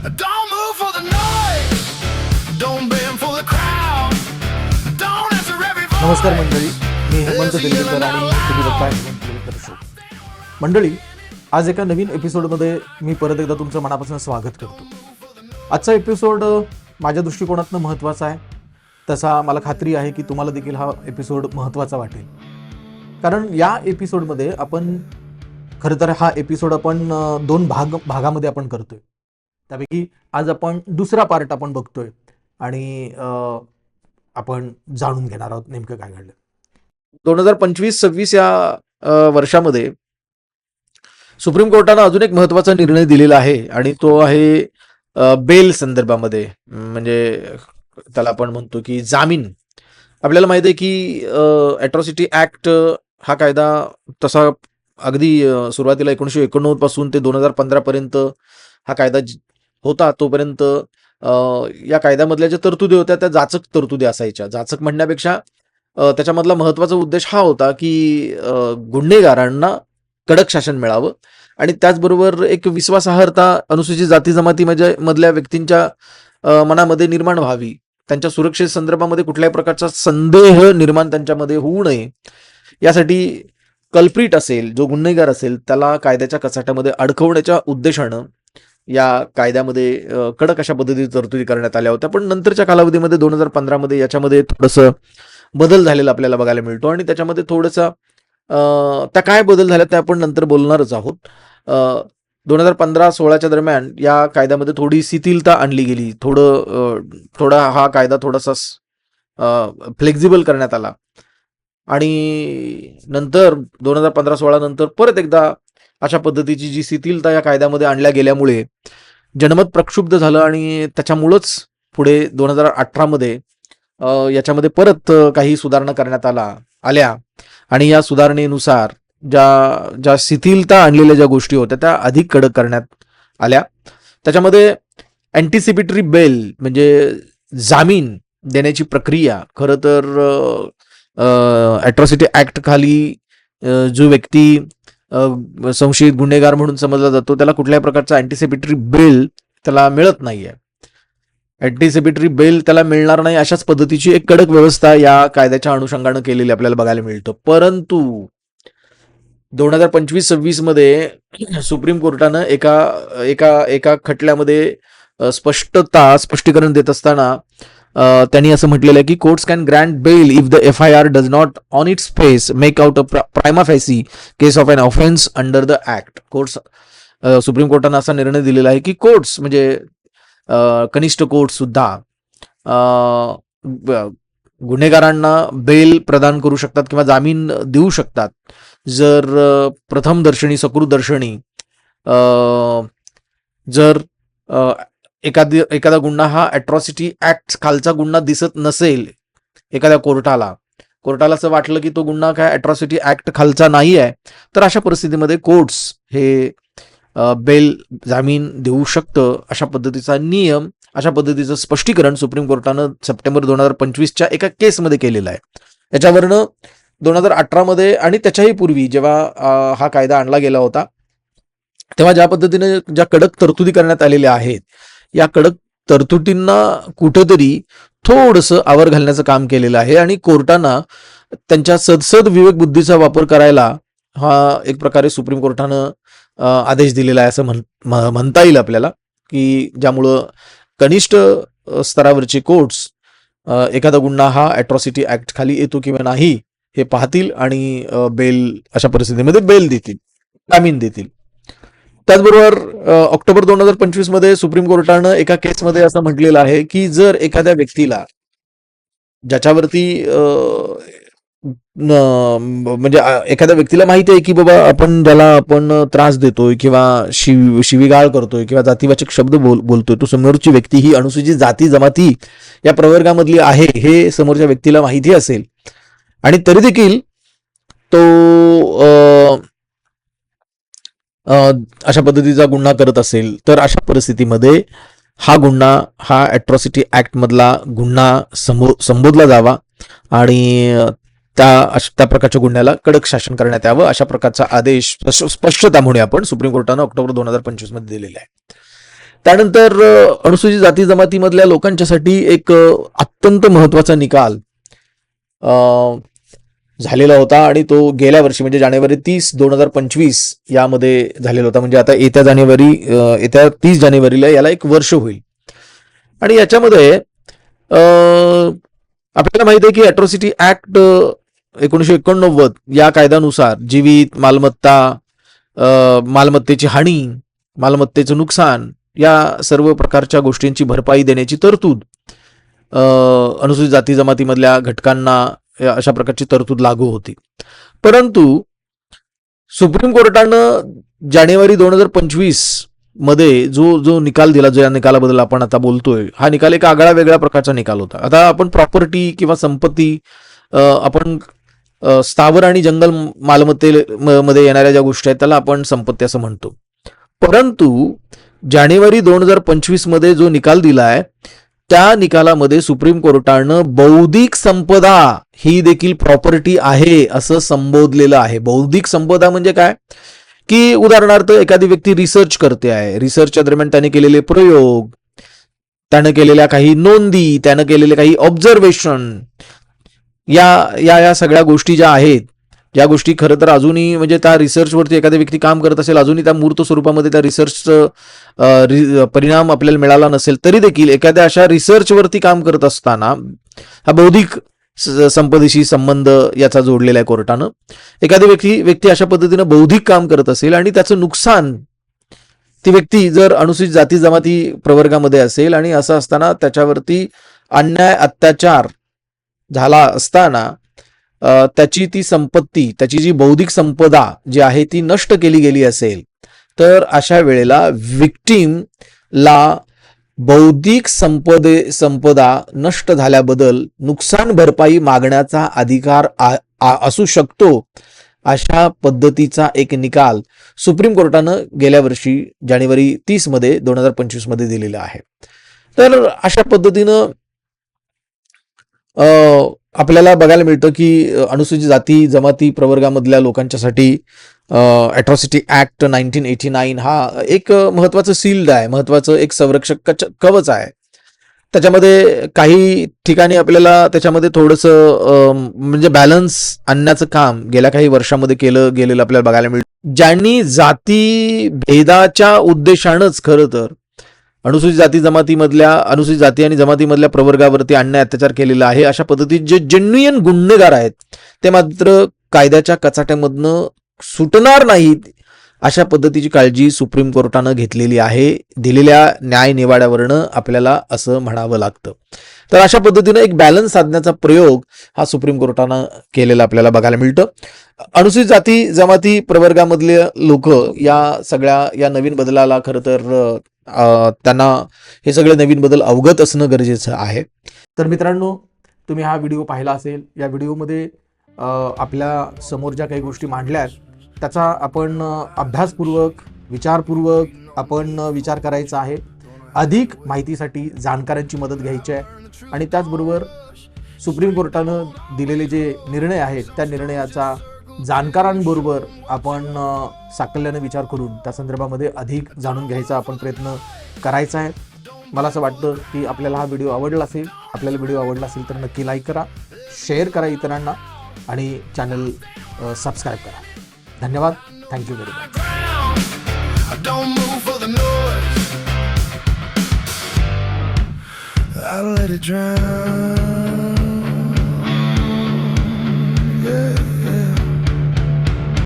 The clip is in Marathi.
Don't move for the noise. Don't bend for the crowd. Don't answer every phone. नमस्कार मंडळी. मी हेमंत दिलगीकर आणि तुम्ही बघताय हेमंत शो मंडळी आज एका नवीन एपिसोडमध्ये मी परत एकदा तुमचं मनापासून स्वागत करतो. आजचा एपिसोड माझ्या दृष्टिकोनातनं महत्त्वाचा आहे. तसा मला खात्री आहे की तुम्हाला देखील हा एपिसोड महत्त्वाचा वाटेल. कारण या एपिसोडमध्ये आपण खरं तर हा एपिसोड आपण दोन भाग भागामध्ये आपण करतोय. त्यापैकी आज आपण दुसरा पार्ट आपण बघतोय. आणि आपण जाणून घेणार आहोत नेमकं काय घडलं. दोन हजार पंचवीस सव्वीस या वर्षामध्ये सुप्रीम कोर्टानं अजून एक महत्त्वाचा निर्णय दिलेला आहे. आणि तो आहे बेल संदर्भामध्ये. म्हणजे त्याला आपण म्हणतो की जामीन. आपल्याला माहिती आहे की अॅट्रॉसिटी ऍक्ट हा कायदा तसा अगदी सुरुवातीला एकोणीसशे एकोणनव्वदपासून ते दोन हजार पंधरा पर्यंत हा कायदा होता तोपर्यंत या कायद्यामधल्या ज्या तरतुदी होत्या त्या जाचक तरतुदी असायच्या. जाचक म्हणण्यापेक्षा त्याच्यामधला महत्त्वाचा उद्देश हा होता की गुन्हेगारांना कडक शासन मिळावं आणि त्याचबरोबर एक विश्वासार्हता अनुसूचित जाती जमाती म्हणजे मधल्या व्यक्तींच्या मनामध्ये निर्माण व्हावी. त्यांच्या सुरक्षे संदर्भामध्ये कुठल्याही प्रकारचा संदेह निर्माण त्यांच्यामध्ये होऊ नये. यासाठी कल्प्रिट असेल जो गुन्हेगार असेल त्याला कायद्याच्या कचाट्यामध्ये अडकवण्याच्या उद्देशानं या कायद्यामध्ये कडक अशा पद्धतीची तरतुदी करण्यात आल्या होत्या. पण नंतरच्या कालावधीमध्ये दोन हजार पंधरामध्ये याच्यामध्ये थोडंसं बदल झालेला आपल्याला बघायला मिळतो आणि त्याच्यामध्ये थोडंसं त्या काय बदल झाल्या त्या आपण नंतर बोलणारच आहोत. दोन हजार पंधरा सोळाच्या दरम्यान या कायद्यामध्ये थोडी शिथिलता आणली गेली. थोडं थोडा हा कायदा थोडासा फ्लेक्झिबल करण्यात आला. आणि नंतर दोन हजार पंधरा सोळा नंतर परत एकदा अशा पद्धतीची जी शिथिलता या कायद्यामध्ये आणल्या गेल्यामुळे जनमत प्रक्षुब्ध झालं आणि त्याच्यामुळंच पुढे दोन हजार अठरामध्ये याच्यामध्ये परत काही सुधारणा करण्यात आला आल्या. आणि या सुधारणेनुसार ज्या ज्या शिथिलता आणलेल्या ज्या गोष्टी होत्या त्या अधिक कडक करण्यात आल्या. त्याच्यामध्ये अँटिसिपेटरी बेल म्हणजे जामीन देण्याची प्रक्रिया खरं तर ॲट्रॉसिटी ॲक्ट खाली जो व्यक्ती संशयित गुन्हेगार म्हणून समजला जातो. त्याला कुठल्याही प्रकारचा अँटिसिपेटरी बेल त्याला मिळत नाहीये. अँटिसिपेटरी बेल त्याला मिळणार नाही अशाच पद्धतीची एक कडक व्यवस्था या कायद्याच्या अनुषंगानं केलेली आपल्याला बघायला मिळतं. परंतु दोन हजार पंचवीस सव्वीसमध्ये सुप्रीम कोर्टानं एका एका एका खटल्यामध्ये स्पष्टता स्पष्टीकरण देत असताना त्यांनी असं म्हटलेलं आहे की courts can grant bail if the F I R does not on its face make out a prima facie case of an offence under the act courts supreme कोर्टानं असा निर्णय दिलेला आहे की कोर्ट्स म्हणजे कनिष्ठ कोर्ट सुद्धा गुन्हेगारांना बेल प्रदान करू शकतात किंवा जामीन देऊ शकतात. जर प्रथमदर्शनी प्रथम दर्शनी सकृत दर्शनी जर एखादी एखादा गुन्हा हा अॅट्रॉसिटी ऍक्ट खालचा गुन्हा दिसत नसेल एखाद्या कोर्टाला. कोर्टाला असं वाटलं की तो गुन्हा काय अॅट्रॉसिटी ऍक्ट खालचा नाही आहे तर अशा परिस्थितीमध्ये कोर्ट्स हे बेल जामीन देऊ शकतं. अशा पद्धतीचा नियम अशा पद्धतीचं स्पष्टीकरण सुप्रीम कोर्टानं सप्टेंबर दोन हजार पंचवीसच्या एका केसमध्ये केलेलं आहे. याच्यावरनं दोन हजार अठरामध्ये आणि त्याच्याही पूर्वी जेव्हा हा कायदा आणला गेला होता तेव्हा ज्या पद्धतीने ज्या कडक तरतुदी करण्यात आलेल्या आहेत या कडक तरतुदींना कुठंतरी थोडंसं आवर घालण्याचं काम केलेलं आहे आणि कोर्टांना त्यांच्या सदसद विवेक बुद्धीचा वापर करायला हा एक प्रकारे सुप्रीम कोर्टानं आदेश दिलेला आहे असं म्हण म्हणता येईल आपल्याला की ज्यामुळं कनिष्ठ स्तरावरचे कोर्ट्स एखादा गुन्हा हा अॅट्रॉसिटी ऍक्ट खाली येतो किंवा नाही हे पाहतील आणि बेल अशा परिस्थितीमध्ये बेल देतील जामीन देतील. त्याचबरोबर ऑक्टोबर दोन हजार पंचवीसमध्ये सुप्रीम कोर्टानं एका केसमध्ये असं म्हटलेलं आहे की जर एखाद्या व्यक्तीला ज्याच्यावरती म्हणजे एखाद्या व्यक्तीला माहिती आहे की बाबा आपण ज्याला आपण त्रास देतोय किंवा शिव शिवीगाळ करतोय किंवा जातीवाचक शब्द बोल बोलतोय तो समोरची व्यक्ती ही अनुसूचित जाती जमाती या प्रवर्गामधली आहे हे समोरच्या व्यक्तीला माहिती असेल. आणि तरी देखील तो अशा पद्धतीचा गुन्हा करत असेल तर अशा परिस्थितीमध्ये हा गुन्हा हा ॲट्रॉसिटी ॲक्टमधला गुन्हा संबो संबोधला जावा आणि त्या अश- त्या प्रकारच्या गुन्ह्याला कडक शासन करण्यात यावं अशा प्रकारचा आदेश स्पष्ट- स्पष्टता आपण सुप्रीम कोर्टानं ऑक्टोबर दोन हजार पंचवीसमध्ये दिलेला आहे. त्यानंतर अनुसूचित जाती जमातीमधल्या लोकांच्यासाठी एक अत्यंत महत्त्वाचा निकाल झालेला होता आणि तो गेल्या वर्षी म्हणजे जानेवारी तीस दोन हजार पंचवीस यामध्ये झालेला होता. म्हणजे आता येत्या जानेवारी येत्या तीस जानेवारीला याला एक वर्ष होईल. आणि याच्यामध्ये आपल्याला माहिती आहे की अॅट्रॉसिटी ऍक्ट एकोणीसशे एकोणनव्वद या कायद्यानुसार जीवित मालमत्ता मालमत्तेची हानी मालमत्तेचं नुकसान या सर्व प्रकारच्या गोष्टींची भरपाई देण्याची तरतूद अनुसूचित जाती जमातीमधल्या घटकांना अशा प्रकारची तरतूद लागू होती. परंतु सुप्रीम कोर्टानं जानेवारी दोन हजार पंचवीसमध्ये जो जो निकाल दिला जो या निकालाबद्दल आपण आता बोलतोय हा निकाल एक आगळा वेगळ्या प्रकारचा निकाल होता. आता आपण प्रॉपर्टी किंवा संपत्ती आपण स्थावर आणि जंगल मालमत्ते मध्ये येणाऱ्या ज्या गोष्टी आहेत त्याला आपण संपत्ती असं म्हणतो. परंतु जानेवारी दोन हजार पंचवीसमध्ये जो निकाल दिलाय त्या निकालामध्ये सुप्रीम कोर्टानं बौद्धिक संपदा ही देखील प्रॉपर्टी आहे असं संबोधलेलं आहे. बौद्धिक संपदा म्हणजे काय? की उदाहरणार्थ एखादी व्यक्ती रिसर्च करते आहे. रिसर्चच्या दरम्यान त्याने केलेले प्रयोग त्यानं केलेल्या काही नोंदी त्यानं केलेले काही ऑब्झर्वेशन या या या सगळ्या गोष्टी ज्या आहेत या गोष्टी खरं तर अजूनही म्हणजे त्या रिसर्चवरती एखादी व्यक्ती काम करत असेल अजूनही त्या मूर्त स्वरूपामध्ये त्या रिसर्चचं रि- परिणाम आपल्याला मिळाला नसेल तरी देखील एखाद्या अशा रिसर्चवरती काम करत असताना हा बौद्धिक स- संपदेशी संबंध याचा जोडलेला आहे कोर्टानं. एखादी व्यक्ती व्यक्ती अशा पद्धतीनं बौद्धिक काम करत असेल आणि त्याचं नुकसान ती व्यक्ती जर अनुसूचित जाती जमाती प्रवर्गामध्ये असेल आणि असं असताना त्याच्यावरती अन्याय अत्याचार झाला असताना त्याची ती संपत्ती त्याची जी बौद्धिक संपदा जी आहे ती नष्ट केली गेली असेल तर अशा वेळेला विक्टीमला बौद्धिक संपदे संपदा नष्ट झाल्याबद्दल नुकसान भरपाई मागण्याचा अधिकार आ- असू शकतो अशा पद्धतीचा एक निकाल सुप्रीम कोर्टानं गेल्या वर्षी जानेवारी तीसमध्ये दोन हजार पंचवीसमध्ये दिलेला आहे. तर अशा पद्धतीनं आपल्याला बघायला मिळतं की अनुसूचित जाती जमाती प्रवर्गामधल्या लोकांच्यासाठी atrocity act nineteen eighty nine हा एक अ, महत्वाचं सील्ड आहे महत्वाचं एक संरक्षक कवच आहे. त्याच्यामध्ये काही ठिकाणी आपल्याला त्याच्यामध्ये थोडंसं म्हणजे बॅलन्स आणण्याचं काम गेल्या काही वर्षामध्ये केलं गेलेलं आपल्याला बघायला मिळतं. ज्यांनी जाती भेदाच्या उद्देशानंच खरं तर अनुसूचित जाती जमातीमधल्या अनुसूचित जाती आणि जमातीमधल्या प्रवर्गावरती अन्याय अत्याचार केलेला आहे अशा पद्धतीत जे जेन्युइन गुन्हेगार आहेत ते मात्र कायद्याच्या कचाट्यामधनं सुटणार नाहीत अशा पद्धतीची काळजी सुप्रीम कोर्टानं घेतलेली आहे. दिलेल्या न्याय निवाड्यावरनं आपल्याला असं म्हणावं लागतं. तर अशा पद्धतीनं एक बॅलन्स साधण्याचा प्रयोग हा सुप्रीम कोर्टानं केलेला आपल्याला बघायला मिळतं. अनुसूचित जाती जमाती प्रवर्गामधले लोक या सगळ्या या नवीन बदलाला खरं तर त्यांना हे सगळे नवीन बदल अवगत असणं गरजेचं आहे. तर मित्रांनो तुम्ही हा व्हिडिओ पाहिला असेल या व्हिडिओमध्ये आपल्यासमोर ज्या काही गोष्टी मांडल्या आहेत त्याचा आपण अभ्यासपूर्वक विचारपूर्वक आपण विचार करायचा आहे. अधिक माहितीसाठी जाणकारांची मदत घ्यायची आहे. आणि त्याचबरोबर सुप्रीम कोर्टानं दिलेले जे निर्णय आहेत त्या निर्णयाचा जाणकारांबरोबर आपण साकल्याने विचार करून त्या संदर्भामध्ये अधिक जाणून घ्यायचा आपण प्रयत्न करायचा आहे. मला असं वाटतं की आपल्याला हा व्हिडिओ आवडला असेल आपल्याला व्हिडिओ आवडला असेल तर नक्की लाईक करा शेअर करा इतरांना आणि चॅनल सबस्क्राईब करा. धन्यवाद. Thank you very much